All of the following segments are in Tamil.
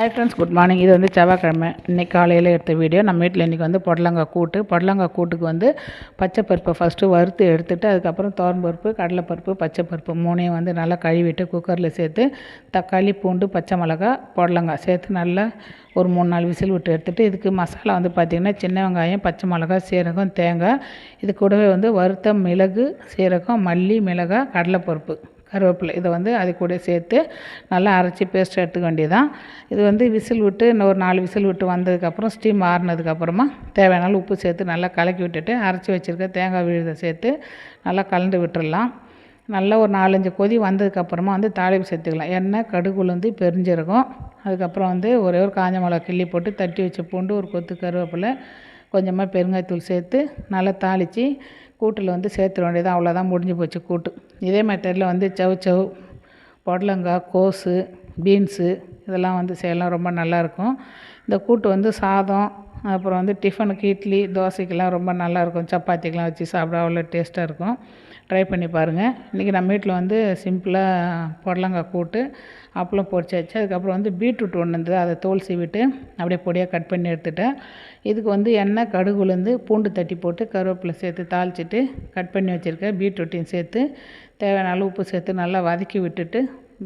ஹாய் ஃப்ரெண்ட்ஸ் குட் மார்னிங் இது வந்து செவ்வாய்க்கிழமை. இன்னைக்கு காலையில் எடுத்த வீடியோ நம்ம வீட்டில் இன்றைக்கி வந்து பொடலங்காய் கூட்டு. பொடலங்காய் கூட்டுக்கு வந்து பச்சை பருப்பை ஃபஸ்ட்டு வறுத்து எடுத்துட்டு அதுக்கப்புறம் துவரம்பருப்பு கடலைப்பருப்பு பச்சை பருப்பு மூணையும் வந்து நல்லா கழுவிட்டு குக்கரில் சேர்த்து தக்காளி பூண்டு பச்சை மிளகா பொடலங்காய் சேர்த்து நல்லா ஒரு மூணு நாலு விசில் விட்டு எடுத்துகிட்டு இதுக்கு மசாலா வந்து பார்த்திங்கன்னா சின்ன வெங்காயம் பச்சை மிளகா சீரகம் தேங்காய். இது கூடவே வந்து வறுத்த மிளகு சீரகம் மல்லி மிளகாய் கடலைப்பருப்பு. கருவேப்பிலை. இதை வந்து அது கூட சேர்த்து நல்லா அரைச்சி பேஸ்ட் எடுத்துக்க வேண்டியதான் இது வந்து விசில் விட்டு இன்னும் ஒரு நாலு விசில் விட்டு வந்ததுக்கப்புறம் ஸ்டீம் ஆறுனதுக்கப்புறமா தேவையான உப்பு சேர்த்து நல்லா கலக்கி விட்டுட்டு அரைச்சி வச்சுருக்க தேங்காய் விழுதை சேர்த்து நல்லா கலந்து விட்டுடலாம் நல்லா ஒரு நாலஞ்சு கொதி வந்ததுக்கப்புறமா வந்து தாளிப்பு சேர்த்துக்கலாம். எண்ணெய் கடுகு உளுந்து பெரிஞ்சிருக்கும் அதுக்கப்புறம் வந்து ஒரே ஒரு காஞ்ச மிளகா கிள்ளி போட்டு தட்டி வச்ச பூண்டு ஒரு கொத்து கருவேப்பிலை கொஞ்சமாக பெருங்காயத்தூள் சேர்த்து நல்லா தாளித்து கூட்டில் வந்து சேர்த்துட வேண்டியது அவ்வளோதான் முடிஞ்சு போச்சு கூட்டு. இதே மெத்தடில் வந்து சவ் சவ் புடலங்காய் கோஸு பீன்ஸு இதெல்லாம் வந்து செய்யலாம் ரொம்ப நல்லாயிருக்கும் இந்த கூட்டு வந்து சாதம் அப்புறம் வந்து டிஃபனுக்கு இட்லி தோசைக்கெல்லாம் ரொம்ப நல்லாயிருக்கும். சப்பாத்திக்கெலாம் வச்சு சாப்பிட அவ்வளோ டேஸ்ட்டாக இருக்கும். ட்ரை பண்ணி பாருங்கள் இன்றைக்கி நம்ம வீட்டில் வந்து சிம்பிளாக புடலங்காய் கூட்டு அப்பளம் பொரிச்சாச்சு அதுக்கப்புறம் வந்து பீட்ரூட் ஒன்று இருந்தது அதை தோல் சீவிட்டு அப்படியே பொடியாக கட் பண்ணி எடுத்துட்டேன். இதுக்கு வந்து எண்ணெய் கடுகு உளுந்து பூண்டு தட்டி போட்டு கருவேப்பிலை சேர்த்து தாளிச்சிட்டு கட் பண்ணி வச்சுருக்கேன். பீட்ரூட்டையும் சேர்த்து தேவையான அளவு உப்பு சேர்த்து நல்லா வதக்கி விட்டுட்டு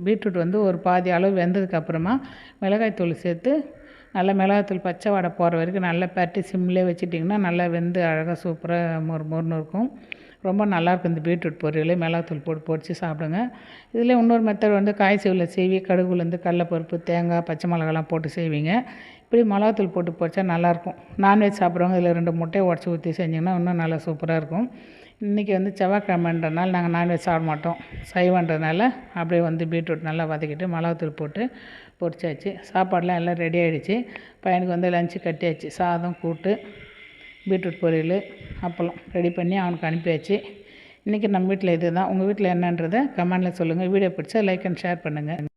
பீட்ரூட் வந்து ஒரு பாதி அளவு வெந்ததுக்கப்புறமா மிளகாய்த்தூள் சேர்த்து நல்லா மிளகாத்தூள் பச்சை வாடை போகிற வரைக்கும் நல்லா பரட்டி சிம்லேயே வச்சுட்டிங்கன்னா நல்லா வெந்து அழகாக சூப்பராக மொறு மொறுன்னு இருக்கும். ரொம்ப நல்லாயிருக்கும் இந்த பீட்ரூட் பொரியல். மிளகாத்தூள் போட்டு பொடிச்சு சாப்பிடுங்க. இதில் இன்னொரு மெத்தட் வந்து காய் சீவில் செய்வி கடுகுலேருந்து கடலப்பருப்பு தேங்காய் பச்சை மிளகாலாம் போட்டு செய்வீங்க. இப்படி மிளகாத்தூள் போட்டு பொடிச்சா நல்லாயிருக்கும். நான்வெஜ் சாப்பிட்றவங்க இதில் ரெண்டு முட்டையை உடச்சி ஊற்றி செஞ்சிங்கன்னா இன்னும் நல்லா சூப்பராக இருக்கும். இன்றைக்கி வந்து செவ்வாய்க்கிழமைன்றனால நாங்கள் நான்வெஜ் சாப்பிட மாட்டோம். சைவன்றதுனால அப்படியே வந்து பீட்ரூட் நல்லா வதக்கிட்டு மிளகாத்தூள் போட்டு பொரிச்சாச்சு. சாப்பாடெலாம் எல்லாம் ரெடி ஆகிடுச்சு பையனுக்கு வந்து லஞ்சு கட்டியாச்சு. சாதம் கூட்டு பீட்ரூட் பொரியல் அப்பளம் ரெடி பண்ணி அவனுக்கு அனுப்பியாச்சு. இன்றைக்கி நம்ம வீட்டில் இது தான் உங்கள் வீட்டில் என்னன்றதை கமெண்டில் சொல்லுங்கள். வீடியோ பிடிச்சா லைக் அண்ட் ஷேர் பண்ணுங்கள்.